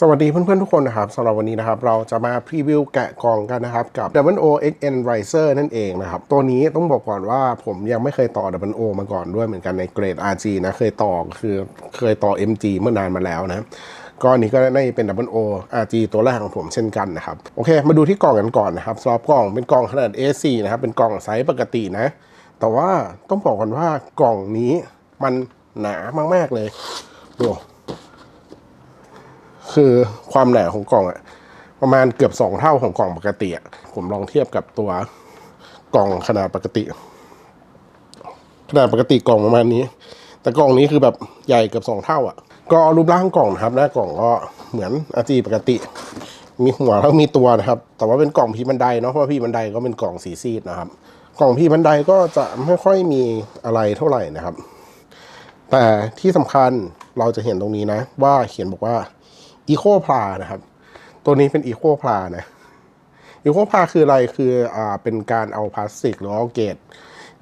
สวัสดีเพื่อนๆทุกคนนะครับสำหรับวันนี้นะครับเราจะมาพรีวิวแกะกล่องกันนะครับกับ w o XN Riser นั่นเองนะครับตัวนี้ต้องบอกก่อนว่าผมยังไม่เคยต่อ w o มาก่อนด้วยเหมือนกันในเกรด RG นะเคยต่อคือเคยต่อ MG เมื่อนานมาแล้วนะก็อันนี้ก็น่าจะเป็น w o RG ตัวแรกของผมเช่นกันนะครับโอเค มาดูที่กล่องกันก่อนนะครับสำหรับกล่องเป็นกล่องขนาด A4 นะครับเป็นกล่องไซส์ปกตินะ แต่ว่าต้องบอกก่อนว่ากล่องนี้มันหนามากๆเลยดู คือความหนาของกล่องอะประมาณเกือบสองเท่าของกล่องปกติอะผมลองเทียบกับตัวกล่องขนาดปกติ ขนาดปกติกล่องประมาณนี้ แต่กล่องนี้คือแบบใหญ่เกือบสองเท่าอะก็รูปร่างกล่องนะครับหน้ากล่องก็เหมือนอาจีปกติ มีหัวแล้วมีตัวนะครับ แต่ว่าเป็นกล่องพีบันไดเนาะเพราะพีบันไดก็เป็นกล่องสีซีดนะครับ กล่องพีบันไดก็จะไม่ค่อยมีอะไรเท่าไหร่นะครับ แต่ที่สำคัญเราจะเห็นตรงนี้นะ ว่าเขียนบอกว่า อีโคพลานะครับ ตัวนี้เป็นอีโคพลานะอีโคพลาคืออะไรคืออ่าเป็นการเอาพลาสติกหรือเอาเกต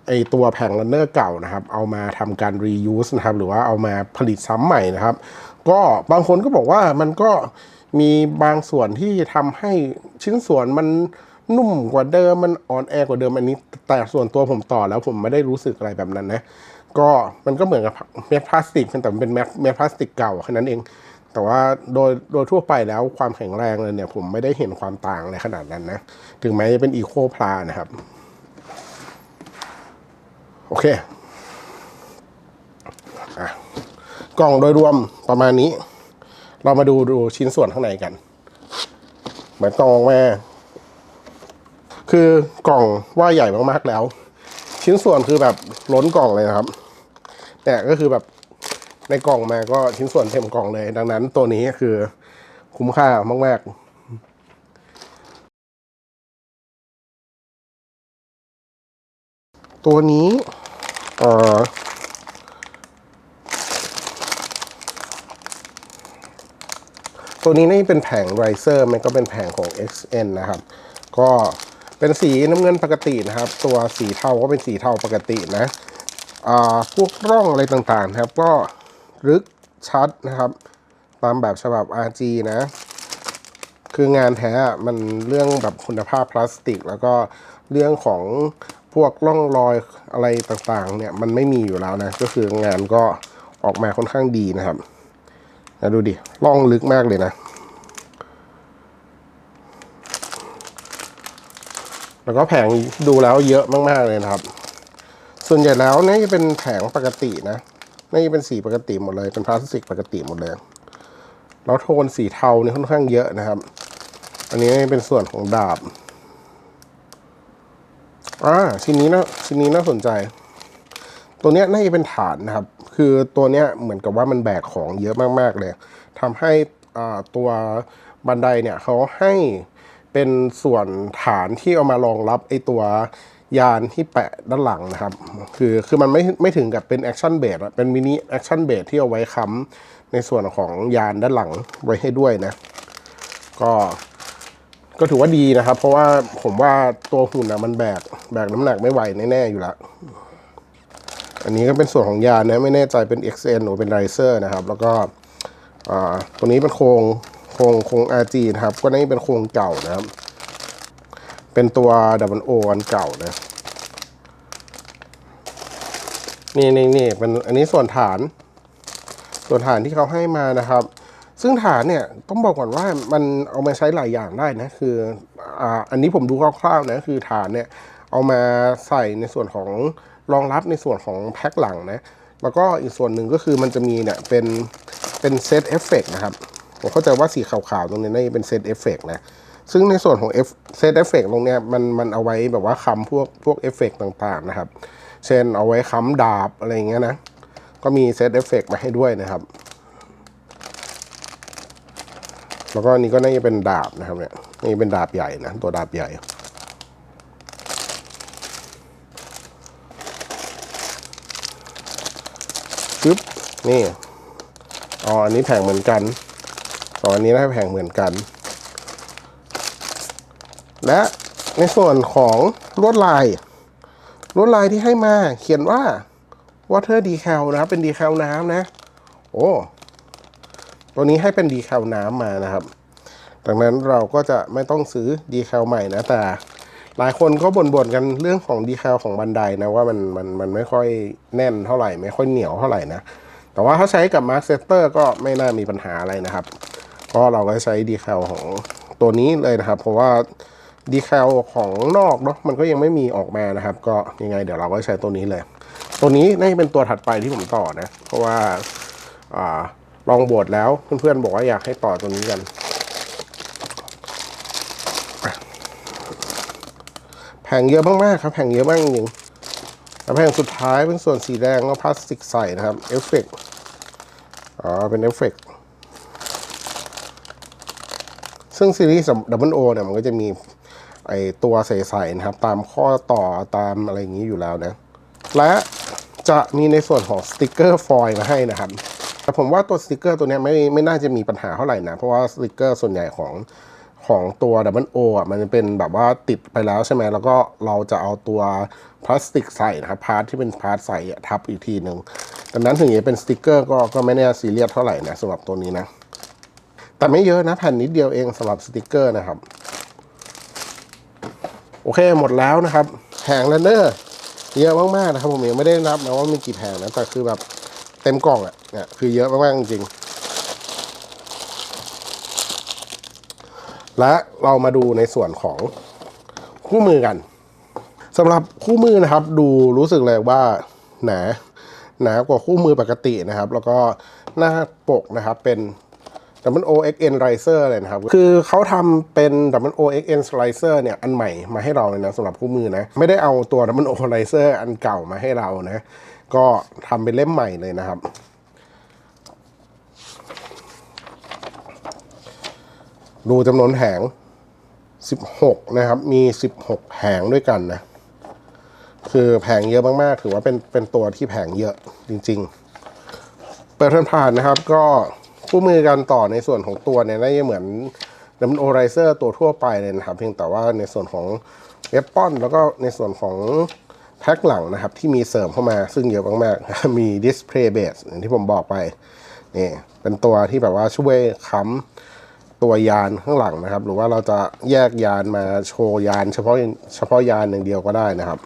ไอตัวแผงลันเนอร์เก่านะครับ เอามาทำการ reuse นะครับ หรือว่าเอามาผลิตซ้ำใหม่นะครับ ก็บางคนก็บอกว่ามันก็มีบางส่วนที่ทำให้ชิ้นส่วนมันนุ่มกว่าเดิมมันอ่อนแอกว่าเดิมอันนี้ แต่ส่วนตัวผมต่อแล้วผมไม่ได้รู้สึกอะไรแบบนั้นนะ ก็มันก็เหมือนกับเม็ดพลาสติกแต่มันเป็นเม็ดเม็ดพลาสติกเก่าแค่นั้นเอง แต่ว่าโดยโดยทั่วไปแล้วความแข็งแรงเลยเนี่ย ผมไม่ได้เห็นความต่างในขนาดนั้นนะ ถึงแม้จะเป็นอีโคพลานะครับ โอเคอกล่องโดยรวมประมาณนี้ เรามาดูดูชิ้นส่วนข้างในกันเหมือนกล่องแม่คือกล่องว่าใหญ่มากๆแล้ว ชิ้นส่วนคือแบบล้นกล่องเลยนะครับ แต่ก็คือแบบ ในกล่องมาก็ชิ้นส่วนเต็มกล่องเลย ดังนั้นตัวนี้คือคุ้มค่ามาก ๆตัวนี้เอ่อตัวนี้นี่เป็นแผงไรเซอร์มันก็เป็นแผงของ XN นะครับ ก็เป็นสีน้ำเงินปกตินะครับ ตัวสีเทาก็เป็นสีเทาปกตินะอ่าพวกร่องอะไรต่างๆ ครับ ก็ ลึกชัดนะครับ ตามแบบฉบับ RG นะ คืองานแท้มันเรื่องแบบคุณภาพพลาสติก แล้วก็เรื่องของพวกร่องรอยอะไรต่างๆ เนี่ยมันไม่มีอยู่แล้วนะ ก็คืองานก็ออกมาค่อนข้างดีนะครับนะดูดิร่องลึกมากเลยนะ แล้วก็แผงดูแล้วเยอะมากๆเลยนะครับ ส่วนใหญ่แล้วเนี่ยจะเป็นแผงปกตินะ นี่เป็นสีปกติหมดเลย เป็นพลาสติกปกติหมดเลย แล้วโทนสีเทานี่ค่อนข้างเยอะนะครับ อันนี้เป็นส่วนของดาบอ่าชิ้นนี้นะชิ้นนี้น่าสนใจ ตัวเนี้ยน่าจะเป็นฐานนะครับ คือตัวเนี้ยเหมือนกับว่ามันแบกของเยอะมากๆเลยทำให้อ่าตัวบันไดเนี่ยเขาให้เป็นส่วนฐานที่เอามารองรับไอตัว ยานที่แปะด้านหลังนะครับ คือคือมันไม่ไม่ถึงกับเป็นแอคชั่นเบสเป็นมินิแอคชั่นเบสที่เอาไว้ค้ำในส่วนของยานด้านหลังไว้ให้ด้วยนะ ก็ก็ถือว่าดีนะครับ เพราะว่าผมว่าตัวหุ่นนะมันแบกแบกน้ำหนักไม่ไหวแน่ๆอยู่ล้วอันนี้ก็เป็นส่วนของยานนะไม่แน่ใจเป็น XN หรือเป็น Riser นะครับ แล้วก็ตัวนี้เป็นโครงโครงโครง RG นะครับ ก็นี่เป็นโครงเก่านะครับ เป็นตัวดับเบิลโออันเก่านะนี่นี่นี่เป็นอันนี้ส่วนฐาน ส่วนฐานที่เขาให้มานะครับ ซึ่งฐานเนี่ยต้องบอกก่อนว่ามันเอามาใช้หลายอย่างได้นะคืออ่าอันนี้ผมดูคร่าวๆนะคือฐานเนี่ยเอามาใส่ในส่วนของรองรับในส่วนของแพ็คหลังนะแล้วก็อีกส่วนหนึ่งก็คือมันจะมีเนี่ยเป็นเป็นเซตเอฟเฟกนะครับผมเข้าใจว่าสีขาวๆตรงนี้น่าจะเป็นเซตเอฟเฟกนะ ซึ่งในส่วนของเซตเอฟเฟกตรงเนี้ยมันมันเอาไว้แบบว่าค้ำพวกพวกเอฟเฟกต่างๆนะครับ เช่นเอาไว้ค้ำดาบอะไรเงี้ยนะ ก็มีเซตเอฟเฟกมาให้ด้วยนะครับ แล้วก็นนี้ก็น่าจะเป็นดาบนะครับเนี่ยนี่เป็นดาบใหญ่นะ ตัวดาบใหญ่ปึ๊บนี่อ๋ออันนี้แผงเหมือนกันสองอันนี้ได้แผงเหมือนกัน และในส่วนของลวดลาย ลวดลายที่ให้มาเขียนว่า water decal นะครับ เป็น decal น้ำนะ โอ้ตัวนี้ให้เป็นดีแคลน้ำมานะครับ ดังนั้นเราก็จะไม่ต้องซื้อดีแคลใหม่นะ แต่หลายคนก็บ่นๆกันเรื่องของดีแคลของบันไดนะว่ามันมันมันไม่ค่อยแน่นเท่าไหร่ ไม่ค่อยเหนียวเท่าไหร่นะ แต่ว่าถ้าใช้กับมาร์คเซเตอร์ก็ไม่น่ามีปัญหาอะไรนะครับ ก็เราก็ใช้ดีแคลของตัวนี้เลยนะครับ เพราะว่า ดีแคลของนอกเนาะมันก็ยังไม่มีออกมานะครับ ก็ยังไงเดี๋ยวเราก็ใช้ตัวนี้เลย ตัวนี้น่าจะเป็นตัวถัดไปที่ผมต่อนะ เพราะว่าอ่าลองบวชแล้วเพื่อนๆบอกว่าอยากให้ต่อตัวนี้กัน แผงเยอะมากๆครับแผงเยอะมากจริงแล้วแผงสุดท้ายเป็นส่วนสีแดงก็พลาสติกใส่นะครับเอฟเฟกอ๋อเป็นเอฟเฟกซึ่งซีรีส์ดับเบิลโอเนี่ยมันก็จะมี ไอตัวใสๆนะครับ ตามข้อต่อตามอะไรอย่างนี้อยู่แล้วนะ และจะมีในส่วนของสติกเกอร์ฟอยล์มาให้นะครับแต่ผมว่าตัวสติกเกอร์ตัวนี้ไม่ไม่น่าจะมีปัญหาเท่าไหร่นะ เพราะว่าสติกเกอร์ส่วนใหญ่ของของตัวดับเบิลโอะมันเป็นแบบว่าติดไปแล้วใช่ไหมแล้วก็เราจะเอาตัวพลาสติกใส่นะครับพาร์ทที่เป็นพาร์ทใส่ทับอีกทีหนึ่งดังนั้นถึงจะเป็นสติกเกอร์ก็ก็ไม่แน่ซีเรียสเท่าไหร่นะสำหรับตัวนี้นะ แต่ไม่เยอะนะแผ่นนิดเดียวเองสำหรับสติกเกอร์นะครับ อเคหมดแล้วนะครับแผงแลนเนอร์เยอะมากๆนะครับ ผมยังไม่ได้นับนะว่ามีกี่แผงนะแต่คือแบบเต็มกล่องอะเนี่ยคือเยอะมากๆจริงๆและเรามาดูในส่วนของคู่มือกันสำหรับคู่มือนะครับ ดูรู้สึกเลยว่าหนาหนากว่าคู่มือปกตินะครับ แล้วก็หน้าปกนะครับเป็น w o x n Riser เลยนะครับ คือเขาทำเป็น w o x n Riser เนี่ย อันใหม่มาให้เราเลยนะสำหรับคู่มือนะ ไม่ได้เอาตัว w o Riser อันเก่ามาให้เรานะ ก็ทำเป็นเล่มใหม่เลยนะครับ ดูจำนวนแผง 16 นะครับ มี 16 แผงด้วยกันนะ คือแผงเยอะมาก ๆ ถือว่าเป็นเป็นตัวที่แผงเยอะจริง ๆ เปิดผ่านนะครับก็ คู่มือกันต่อในส่วนของตัวเนี่ยน่าจะเหมือนดัมโอไรเซอร์ตัวทั่วไปเลยนะครับ เพียงแต่ว่าในส่วนของเวปปอนแล้วก็ในส่วนของแพ็คหลังนะครับ ที่มีเสริมเข้ามาซึ่งเยอะมากๆ มีดิสเพลย์เบสอย่างที่ผมบอกไปนี่เป็นตัวที่แบบว่าช่วยค้ำตัวยานข้างหลังนะครับ หรือว่าเราจะแยกยานมาโชว์ยาน เฉพาะเฉพาะยานอย่างเดียวก็ได้นะครับ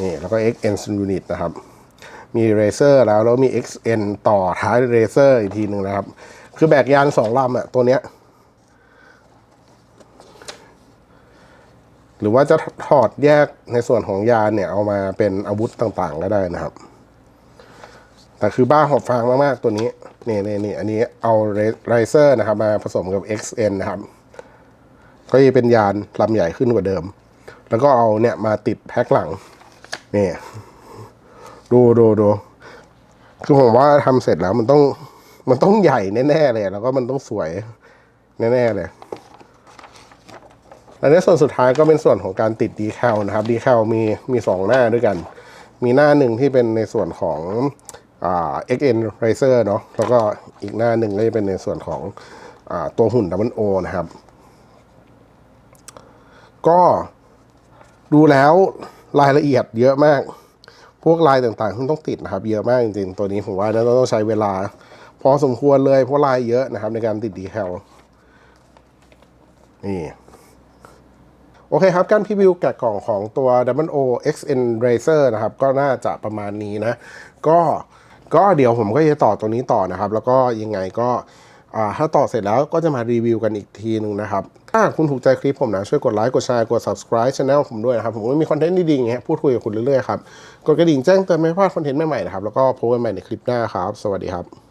นี่แล้วก็ XN Unit นะครับ มีเรเซอร์แล้วแล้วมี XN ต่อท้ายเรเซอร์อีกทีหนึ่งนะครับ คือแบกยานสองลำอะตัวเนี้ย หรือว่าจะถอดแยกในส่วนของยานเนี่ย เอามาเป็นอาวุธต่างๆ ก็ได้นะครับ แต่คือบ้าหอบฟางมากๆ ตัวนี้นี่นี่นี่อันนี้เอาไรเซอร์นะครับ มาผสมกับ XN นะครับ ก็จะเป็นยานลำใหญ่ขึ้นกว่าเดิม แล้วก็เอาเนี่ยมาติดแพ็คหลังนี่ ดูดูดูคือผมว่าทำเสร็จแล้วมันต้องมันต้องใหญ่แน่ๆเลย แล้วก็มันต้องสวยแน่ๆเลยและในส่วนสุดท้ายก็เป็นส่วนของการติดดีแคลนะครับดีแคลมีมีสองหน้าด้วยกัน มีหน้าหนึ่งที่เป็นในส่วนของอ่า XN Racer เนาะแล้วก็อีกหน้าหนึ่งก็จะเป็นในส่วนของอ่าตัวหุ่น w o นะครับ ก็ดูแล้วรายละเอียดเยอะมาก พวกลายต่างๆที่ต้องติดนะครับ เยอะมากจริงๆ ตัวนี้ผมว่าน่าจะต้องใช้เวลา พอสมควรเลยเพราะลายเยอะนะครับ ในการติดดีแคลนี่โอเคครับ การพรีวิวแกะกล่องของตัว w o XN Racer นะครับ ก็น่าจะประมาณนี้นะ ก็ก็เดี๋ยวผมก็จะต่อตัวนี้ต่อนะครับ แล้วก็ยังไงก็ ถ้าต่อเสร็จแล้วก็จะมารีวิวกันอีกทีหนึ่งนะครับ ถ้าคุณถูกใจคลิปผมนะ ช่วยกดไลค์ กดแชร์ กด subscribe channel ผมด้วยนะครับ ผมก็มีคอนเทนต์ดีๆอย่างเงี้ยพูดคุยกับคุณเรื่อยๆครับ กดกระดิ่งแจ้งเตือนไม่พลาดคอนเทนต์ใหม่ๆนะครับ แล้วก็พบกันใหม่ในคลิปหน้าครับ สวัสดีครับ